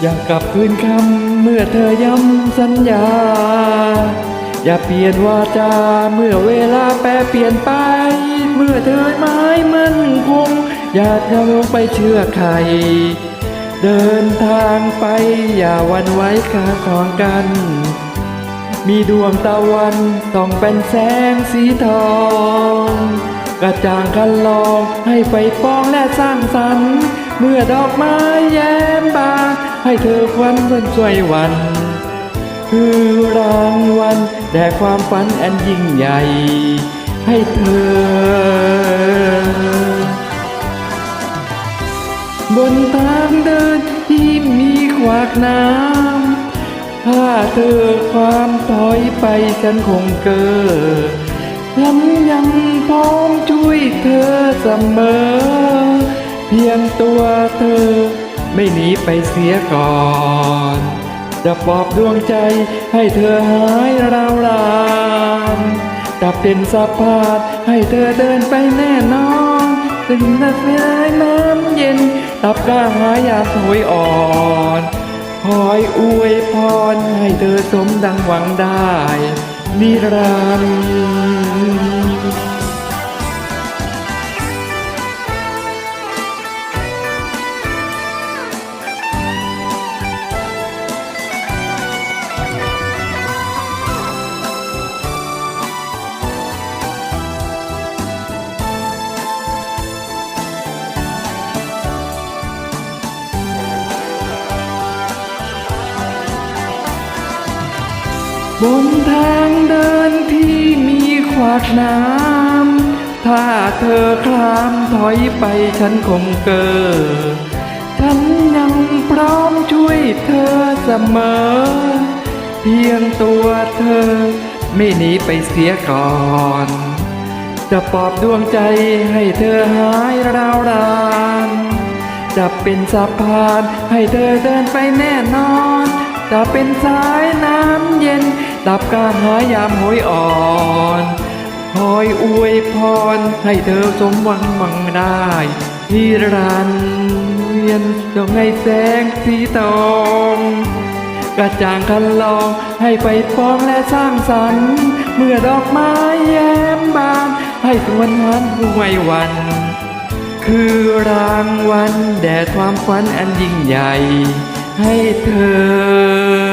อย่ากลับคืนคำเมื่อเธอย้ำสัญญา อย่าเปลี่ยนวาจาเมื่อเวลาแปรเปลี่ยนไป เมื่อเธอไม้มั่นคง อย่าทำลงไปเชื่อใคร เดินทางไปอย่าวันไว้ขาของกัน มีดวงตะวันส่องเป็นแสงสีทองกระจ่างคันลองให้ไฟฟองและสร้างสรรค์ เมื่อดอกไม้แย้มบาน ให้เธอควันเพื่อนช่วยวัน คือรางวัลแด่ความฝันอันยิ่งใหญ่ ให้เธอบนทางเดินที่มีขวากน้ำ ถ้าเธอความถอยไปฉันคงเกิดฉันยังพร้อมช่วยเธอเสมอ เพียงตัวเธอ ไม่หนีไปเสียก่อน จะปลอบดวงใจให้เธอหายราวรานจะเป็นสะพานให้เธอเดินไปแน่นอนถึงจะเสียน้ำเย็นตับกล้าหายาโอยอ่อนคอยอวยพรให้เธอสมดังหวังได้นิรันดร์ บนทางเดินที่มีขวากน้ำ ถ้าเธอคลามถอยไปฉันคงเกิดฉันยังพร้อมช่วยเธอเสมอ เพียงตัวเธอไม่หนีไปเสียก่อน จะปลอบดวงใจให้เธอหายราวรานจะเป็นสะพานให้เธอเดินไปแน่นอน จะเป็นสายน้ำเย็นดับกระหายามโหยอ่อนคอยอวยพร ให้เธอสมหวังมังได้ที่รันเวียนดวงให้แสงสีทองกระจ่างคันลองให้ไปฟฟองและสร้างสรรค์เมื่อดอกไม้แย้มบาน ให้สวนหันรวยวัน คือรางวัลแด่ความฝันอันยิ่งใหญ่ ให้เธอ